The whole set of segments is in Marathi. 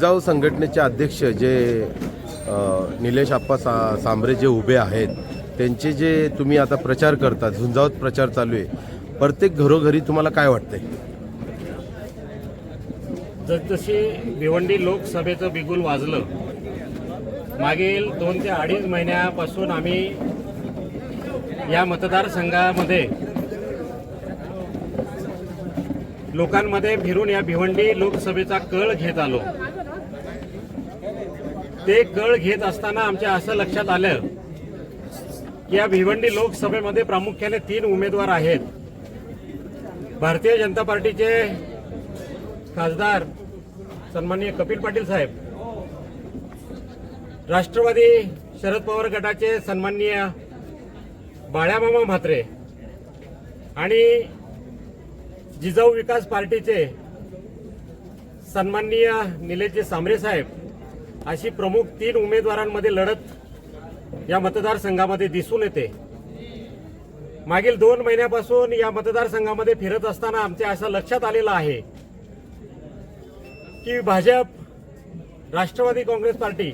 जाऊ संघटनेचे अध्यक्ष जे निलेश आप्पा सा सांबरे जे उभे आहेत त्यांचे जे तुम्ही आता प्रचार करता झुंजावत प्रचार चालू आहे प्रत्येक घरोघरी तुम्हाला काय वाटतंय? जसजशी भिवंडी लोकसभेचं बिगुल वाजलं मागील दोन ते अडीच महिन्यापासून आम्ही या मतदारसंघामध्ये लोकांमध्ये फिरून या भिवंडी लोकसभेचा कळ घेत आलो. ते कळ घेत असताना आमच्या असं लक्षात आलं की या भिवंडी लोकसभेमध्ये प्रामुख्याने तीन उमेदवार आहेत. भारतीय जनता पार्टीचे खासदार सन्माननीय कपिल पाटील साहेब राष्ट्रवादी शरद पवार गटाचे सन्माननीय बाळ्यामामा म्हात्रे आणि जिजाऊ विकास पार्टीचे सन्माननीय निलेशजी सांबरे साहेब अशी प्रमुख तीन उमेदवारांमध्ये लढत या मतदारसंघामध्ये दिसून येते. मागील दोन महिन्यापासून या मतदारसंघामध्ये फिरत असताना आमच्या असं लक्षात आलेलं आहे की भाजप राष्ट्रवादी काँग्रेस पार्टी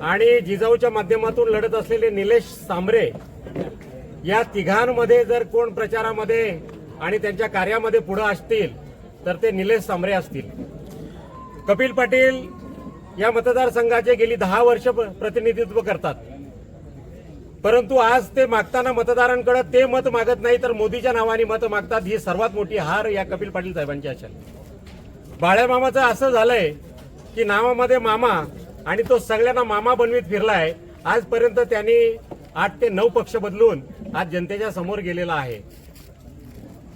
आणि जिजाऊच्या माध्यमातून लढत असलेले निलेश सांबरे या तिघांमध्ये जर कोण प्रचारामध्ये आणि त्यांच्या कार्यामध्ये पुढे असतील तर ते निलेश सांबरे असतील. कपिल पाटील या मतदारसंघाचे गेली दहा वर्ष प्रतिनिधित्व करतात. परंतु आज ते मागताना मतदारांकडे ते मत मागत नाही तर मोदीच्या नावाने मत मागतात. ही सर्वात मोठी हार या कपिल पाटील साहेबांची असेल. बाळ्यामामाचं असं झालंय की नावामध्ये मामा आणि तो सगळ्यांना मामा बनवीत फिरलाय. आजपर्यंत त्यांनी आठ ते नऊ पक्ष बदलून आज जनतेच्या समोर गेलेला आहे.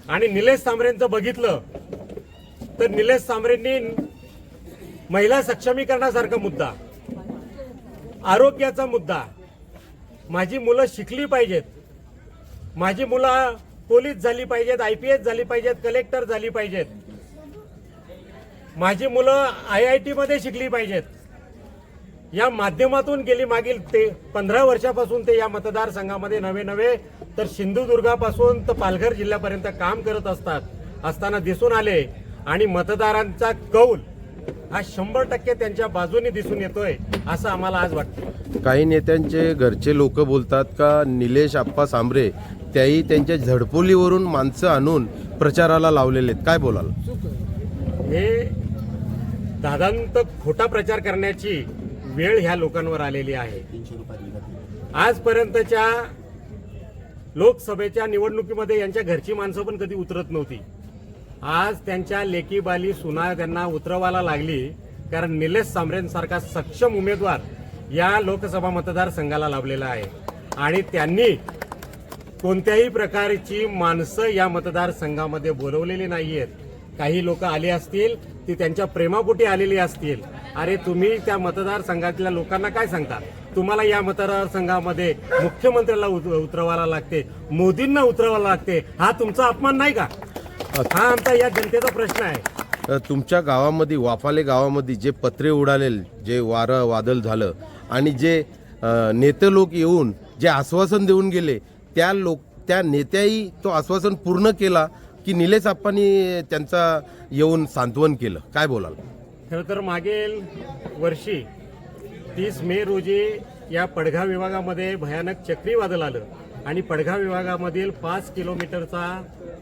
आणि निलेश सांबरेंचं बघितलं तर निलेश सांबरेंनी महिला सक्षमीकरणासारखा मुद्दा आरोग्याचा मुद्दा. माझी मुलं शिकली पाहिजेत. माझी मुलं पोलीस झाली पाहिजेत आय पी एस झाली पाहिजेत कलेक्टर झाली पाहिजेत. माझी मुलं आय आय टीमध्ये शिकली पाहिजेत. या माध्यमातून गेली मागील ते पंधरा वर्षापासून ते या मतदारसंघामध्ये नवे नवे तर सिंधुदुर्गापासून तर पालघर जिल्ह्यापर्यंत काम करत असतात असताना दिसून आले. आणि मतदारांचा कौल हा शंभर टक्के त्यांच्या बाजूने दिसून येतोय असं आम्हाला आज वाटतं काही नेत्यांचे घरचे लोक बोलतात का निलेश आप्पा सांबरे त्याही त्यांच्या झडपोलीवरून माणसं आणून प्रचाराला लावलेले आहेत. काय बोलाल? हे दादांत खोटा प्रचार करण्याची वेळ ह्या लोकांवर आलेली आहे. आजपर्यंतच्या लोकसभेच्या निवडणुकीमध्ये यांच्या घरची माणसं पण कधी उतरत नव्हती. आज त्यांच्या लेकीबाली सुना त्यांना उतरवायला लागली कारण निलेश सांबरेंसारखा सक्षम उमेदवार या लोकसभा मतदारसंघाला लाभलेला आहे. आणि त्यांनी कोणत्याही प्रकारची माणसं या मतदारसंघामध्ये बोलवलेली आहेत काही लोक आली असतील ती त्यांच्या प्रेमापोटी आलेली असतील. अरे तुम्ही त्या मतदारसंघातल्या लोकांना काय सांगता? तुम्हाला या मतदारसंघामध्ये मुख्यमंत्र्याला उत- उतरवायला लागते मोदींना उतरवायला लागते. हा तुमचा अपमान नाही का? हा आमचा या जनतेचा प्रश्न आहे. अ, तुमच्या गावामध्ये वाफाले गावामध्ये जे पत्रे उडालेल जे वारं वादळ झालं आणि जे अ, नेते लोक येऊन जे आश्वासन देऊन गेले त्या लोक त्या नेत्याही तो आश्वासन पूर्ण केला की निलेश आप्पांनी त्यांचा येऊन सांत्वन केलं. काय बोलाल? खरं तर मागील वर्षी तीस मे रोजी या पडघा विभागामध्ये भयानक चक्रीवादळ आलं आणि पडघा विभागामधील पाच किलोमीटरचा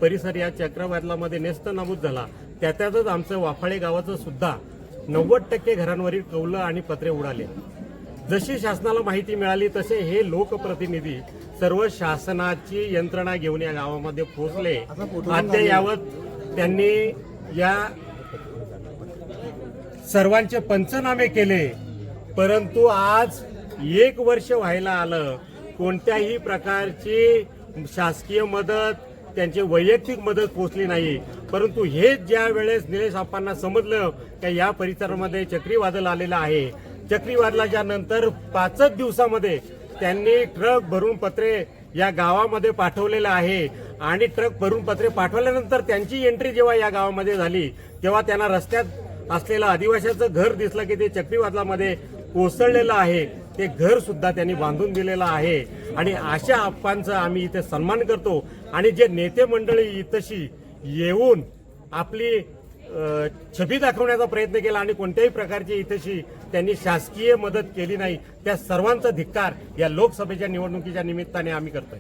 परिसर या चक्रवादळामध्ये नेस्त नाबूद झाला. त्याच्यातच आमचं वाफाळे गावाचं सुद्धा नव्वद टक्के घरांवरील कौलं आणि पत्रे उडाले. जशी शासनाला माहिती मिळाली तसे हे लोकप्रतिनिधी सर्व शासनाची यंत्रणा घेऊन या गावामध्ये पोहोचले. अद्ययावत त्यांनी या सर्वांचे पंचनामे केले. परंतु आज एक वर्ष व्हायला आलं. कोणत्याही प्रकारची शासकीय मदत त्यांची वैयक्तिक मदत पोहोचली नाही. परंतु हे ज्या वेळेस निलेश आप्पांना समजलं की या परिसरामध्ये चक्रीवादळ आलेलं आहे. चक्रीवादळाच्या नंतर पाचच दिवसामध्ये त्यांनी ट्रक भरून पत्रे या गावामध्ये पाठवलेलं आहे. आणि ट्रक भरून पत्रे पाठवल्यानंतर त्यांची एंट्री जेव्हा या गावामध्ये झाली तेव्हा त्यांना रस्त्यात असलेलं आदिवासीचं घर दिसलं की ते चक्रीवादळामध्ये कोसळलेलं आहे. ते घर सुद्धा त्यांनी बांधून दिलेलं आहे. आणि अशा आप्पांचा आम्ही इथे सन्मान करतो. आणि जे नेते मंडळी इथशी येऊन आपली छबी दाखवण्याचा प्रयत्न केला आणि कोणत्याही प्रकारची इथेशी त्यांनी शासकीय मदत केली नाही त्या सर्वांचा धिक्कार या लोकसभेच्या निवडणुकीच्या निमित्ताने आम्ही करतोय.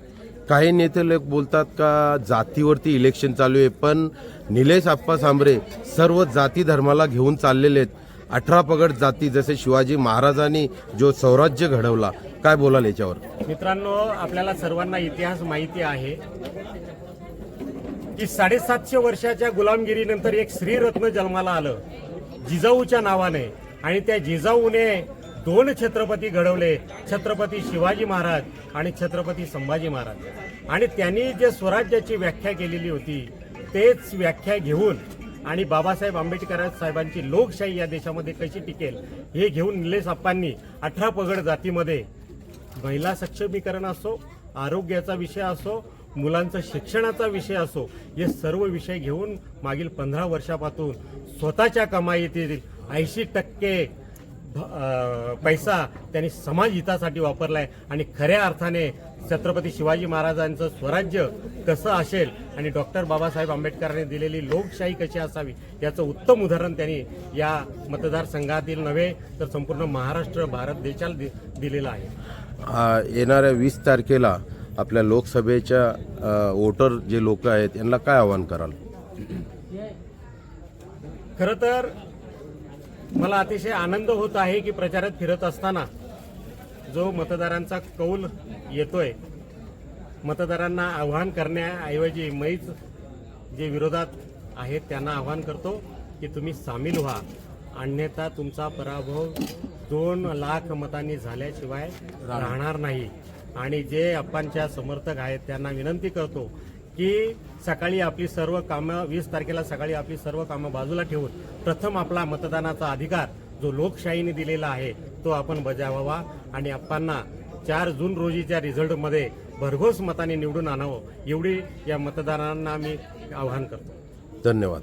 काही नेते लोक बोलतात का जातीवरती इलेक्शन चालू आहे पण निलेश आप्पा सांबरे सर्व जाती धर्माला घेऊन चाललेले आहेत. अठरा पगड जाती जसे शिवाजी महाराजांनी जो स्वराज्य घडवला. काय बोलाल याच्यावर? मित्रांनो आपल्याला सर्वांना इतिहास माहिती आहे की साडेसातशे वर्षाच्या गुलामगिरीनंतर एक श्रीरत्न जन्माला आलं जिजाऊच्या नावाने. आणि त्या जिजाऊने दोन छत्रपती घडवले छत्रपती शिवाजी महाराज आणि छत्रपती संभाजी महाराज. आणि त्यांनी जे स्वराज्याची व्याख्या केलेली होती तेच व्याख्या घेऊन आणि बाबासाहेब आंबेडकर साहेबांची लोकशाही या देशामध्ये कशी टिकेल हे घेऊन निलेश अप्पांनी अठरा पगड जातीमध्ये महिला सक्षमीकरण असो आरोग्याचा विषय असो मुलांचा शिक्षणाचा विषय असो हे सर्व विषय घेऊन मागील पंधरा वर्षापासून स्वतःच्या कमाईतील ऐंशी टक्के पैसा त्यांनी समाज हितासाठी वापरलाय. आणि खऱ्या अर्थाने छत्रपती शिवाजी महाराजांचं स्वराज्य कसं असेल आणि डॉक्टर बाबासाहेब आंबेडकरांनी दिलेली लोकशाही कशी असावी याचं उत्तम उदाहरण त्यांनी या मतदारसंघातील नव्हे तर संपूर्ण महाराष्ट्र भारत देशाला दि- दिलेलं आहे. येणाऱ्या वीस तारखेला आपल्या लोकसभेच्या वोटर जे लोक आहेत यांना काय आवाहन कराल? खरं तर मला अतिशय आनंद होत आहे की प्रचारात फिरत असताना जो मतदारांचा कौल येतोय मतदारांना आव्हान करण्याऐवजी मैच जे विरोधात आहेत त्यांना आव्हान करतो की तुम्ही सामील व्हा. अन्यथा तुमचा पराभव दोन लाख मतांनी झाल्याशिवाय राहणार नाही. आणि जे अप्पांच्या समर्थक आहेत त्यांना विनंती करतो की सकाळी आपली सर्व कामं वीस तारखेला सकाळी आपली सर्व कामं बाजूला ठेवून प्रथम आपला मतदानाचा अधिकार जो लोकशाहीने दिलेला आहे तो आपण बजावावा आणि अप्पांना चार जून रोजीच्या रिझल्टमध्ये भरघोस मताने निवडून आणावं एवढी या मतदारांना मी आवाहन करतो. धन्यवाद.